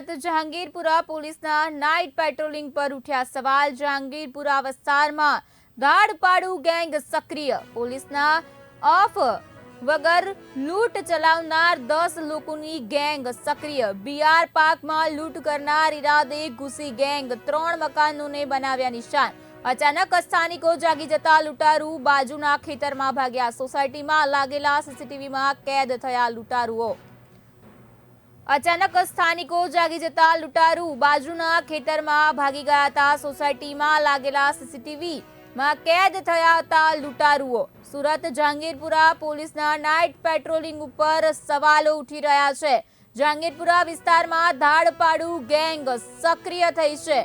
સુરત જહાંગીરપુરા પોલીસના night patrolling પર ઉઠ્યા સવાલ. જહાંગીરપુરા વિસ્તારમાં ગાડપાડુ ગેંગ સક્રિય. પોલીસના ઓફ વગર લૂંટ ચલાવનાર દસ લોકોની ગેંગ સક્રિય. બીઆર પાર્કમાં લૂંટ કરનાર ઈરાદે ઘૂસી ગેંગ. ત્રણ મકાનોને બનાવ્યા નિશાન. અચાનક સ્થાનિકો જાગી જતા લૂંટારૂ બાજુના ખેતરમાં ભાગ્યા. સોસાયટીમાં લાગેલા સીસીટીવીમાં કેદ થયા લૂંટારુઓ. અચાનક સ્થાનિકો જાગી જતા લૂંટારુ બાજુના ખેતરમાં ભાગી ગયા હતા. સોસાયટીમાં લાગેલા સીસીટીવી માં કેદ થયા હતા લૂંટારુઓ. સુરત, જહાંગીરપુરા પોલીસના નાઇટ પેટ્રોલિંગ ઉપર સવાલો ઉઠી રહ્યા છે. જહાંગીરપુરા વિસ્તારમાં ધાડપાડુ ગેંગ સક્રિય થઈ છે.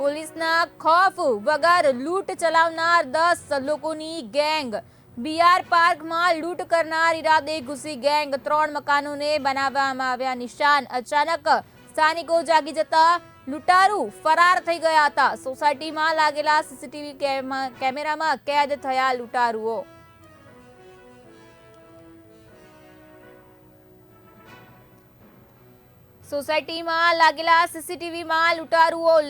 પોલીસના ખોફ વગર લૂંટ ચલાવનાર દસ લોકોની ગેંગ બીઆર પાર્કમાં લૂંટ કરનાર ઈરાદે ઘૂસી ગેંગ ત્રણ મકાનોને બનાવવામાં આવ્યા નિશાન. અચાનક સ્થાનિકો જાગી જતા લૂંટારૂ ફરાર થઈ ગયા હતા. સોસાયટીમાં લાગેલા સીસીટીવી કેમ- કેમેરામાં કેદ થયા લૂંટારુઓ. સોસાયટીમાં લાગેલા સીસીટીવીમાં લૂંટારુઓ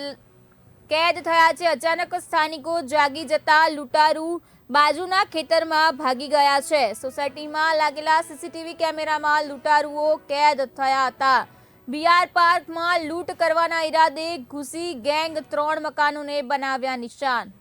કેદ થયા છે. અચાનક સ્થાનિકો જાગી જતા લૂંટારૂ બાજુના ખેતરમાં ભાગી ગયા છે. સોસાયટીમાં લાગેલા સીસીટીવી કેમેરામાં લૂંટારૂઓ કેદ થયા હતા. બીઆર પાર્કમાં લૂંટ કરવાના ઈરાદે ઘૂસી ગેંગ ત્રણ મકાનોને બનાવ્યા નિશાન.